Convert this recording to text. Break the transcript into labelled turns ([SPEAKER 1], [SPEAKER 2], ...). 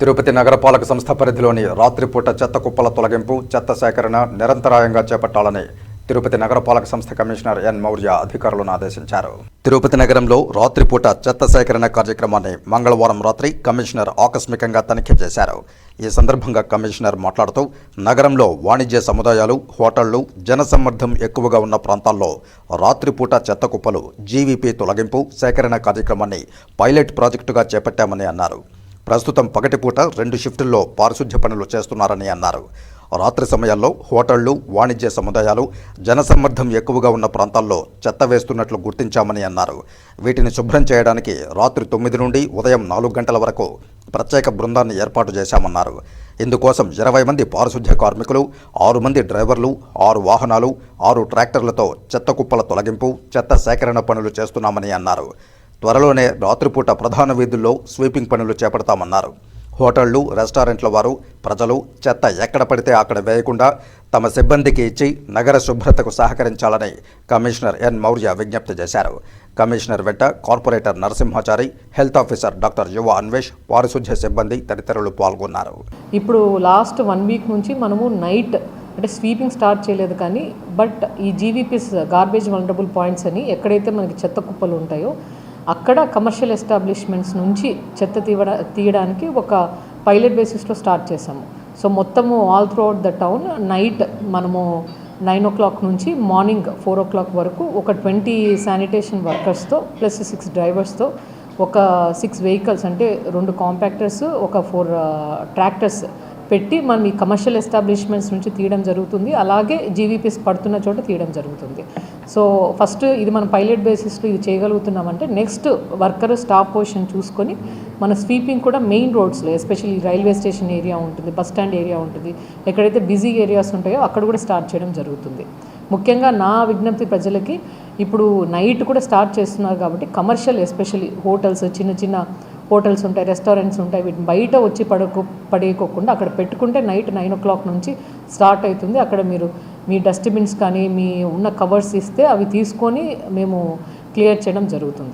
[SPEAKER 1] తిరుపతి నగరపాలక సంస్థ పరిధిలోని రాత్రిపూట చెత్త కుప్పల తొలగింపు చెత్త సేకరణ నిరంతరాయంగా చేపట్టాలని తిరుపతి నగరపాలక సంస్థ కమిషనర్ ఎన్ మౌర్య అధికారులను ఆదేశించారు. తిరుపతి నగరంలో రాత్రిపూట చెత్త సేకరణ కార్యక్రమాన్ని మంగళవారం రాత్రి కమిషనర్ ఆకస్మికంగా తనిఖీ చేశారు. ఈ సందర్భంగా కమిషనర్ మాట్లాడుతూ నగరంలో వాణిజ్య సముదాయాలు హోటళ్ళు జనసమ్మర్ధం ఎక్కువగా ఉన్న ప్రాంతాల్లో రాత్రిపూట చెత్త కుప్పలు జీవీపీ తొలగింపు సేకరణ కార్యక్రమాన్ని పైలట్ ప్రాజెక్టుగా చేపట్టామని అన్నారు. ప్రస్తుతం పగటిపూట రెండు షిఫ్టుల్లో పారిశుధ్య పనులు చేస్తున్నారని అన్నారు. రాత్రి సమయాల్లో హోటళ్ళు వాణిజ్య సముదాయాలు జనసమ్మర్ధం ఎక్కువగా ఉన్న ప్రాంతాల్లో చెత్త వేస్తున్నట్లు గుర్తించామని అన్నారు. వీటిని శుభ్రం చేయడానికి రాత్రి తొమ్మిది నుండి ఉదయం నాలుగు గంటల వరకు ప్రత్యేక బృందాన్ని ఏర్పాటు చేశామన్నారు. ఇందుకోసం ఇరవై మంది పారిశుధ్య కార్మికులు ఆరు మంది డ్రైవర్లు ఆరు వాహనాలు ఆరు ట్రాక్టర్లతో చెత్త కుప్పల తొలగింపు చెత్త సేకరణ పనులు చేస్తున్నామని అన్నారు. త్వరలోనే రాత్రిపూట ప్రధాన వీధుల్లో స్వీపింగ్ పనులు చేపడతామన్నారు. హోటళ్ళు రెస్టారెంట్ల వారు ప్రజలు చెత్త ఎక్కడ పడితే అక్కడ వేయకుండా తమ సిబ్బందికి ఇచ్చి నగర శుభ్రతకు సహకరించాలని కమిషనర్ ఎన్. మౌర్య విజ్ఞప్తి చేశారు. కమిషనర్ వెంట corporator Narasimhachari health officer doctor Yuva Anvesh పారిశుధ్య సిబ్బంది తదితరులు పాల్గొన్నారు.
[SPEAKER 2] ఇప్పుడు లాస్ట్ వన్ వీక్ నుంచి మనము నైట్ అంటే స్వీపింగ్ స్టార్ట్ చేయలేదు కానీ బట్ ఈ జీవీపీస్ గార్బేజ్ వనరబుల్ పాయింట్స్ అని ఎక్కడైతే మనకి చెత్త కుప్పలు ఉంటాయో అక్కడ కమర్షియల్ ఎస్టాబ్లిష్మెంట్స్ నుంచి చెత్త తీవడ తీయడానికి ఒక పైలట్ బేసిస్లో స్టార్ట్ చేసాము సో మొత్తము all throughout the town night మనము నైన్ ఓ క్లాక్ నుంచి మార్నింగ్ ఫోర్ ఓ క్లాక్ వరకు ఒక ట్వంటీ శానిటేషన్ వర్కర్స్తో ప్లస్ సిక్స్ డ్రైవర్స్తో ఒక సిక్స్ వెహికల్స్ అంటే రెండు కాంపాక్టర్స్ ఒక ఫోర్ ట్రాక్టర్స్ uh, పెట్టి మనం ఈ కమర్షియల్ ఎస్టాబ్లిష్మెంట్స్ నుంచి తీయడం జరుగుతుంది. అలాగే జీవీపీస్ పడుతున్న చోట తీయడం జరుగుతుంది. సో ఫస్ట్ ఇది మనం పైలట్ బేసిస్లో ఇది చేయగలుగుతున్నామంటే నెక్స్ట్ వర్కర్ స్టాప్ పొజిషన్ చూసుకొని మన స్వీపింగ్ కూడా మెయిన్ రోడ్స్లో ఎస్పెషల్లీ రైల్వే స్టేషన్ ఏరియా ఉంటుంది బస్ స్టాండ్ ఏరియా ఉంటుంది. ఎక్కడైతే బిజీ ఏరియాస్ ఉంటాయో అక్కడ కూడా స్టార్ట్ చేయడం జరుగుతుంది. ముఖ్యంగా నా విజ్ఞప్తి ప్రజలకి ఇప్పుడు నైట్ కూడా స్టార్ట్ చేస్తున్నారు కాబట్టి కమర్షియల్ ఎస్పెషల్లీ హోటల్స్ చిన్న చిన్న హోటల్స్ ఉంటాయి రెస్టారెంట్స్ ఉంటాయి వీటిని బయట వచ్చి పడకు పడేయకోకుండా అక్కడ పెట్టుకుంటే నైట్ నైన్ ఓ క్లాక్ నుంచి స్టార్ట్ అవుతుంది. అక్కడ మీరు మీ డస్ట్బిన్స్ కానీ మీ ఉన్న కవర్స్ ఇస్తే అవి తీసుకొని మేము క్లియర్ చేయడం జరుగుతుంది.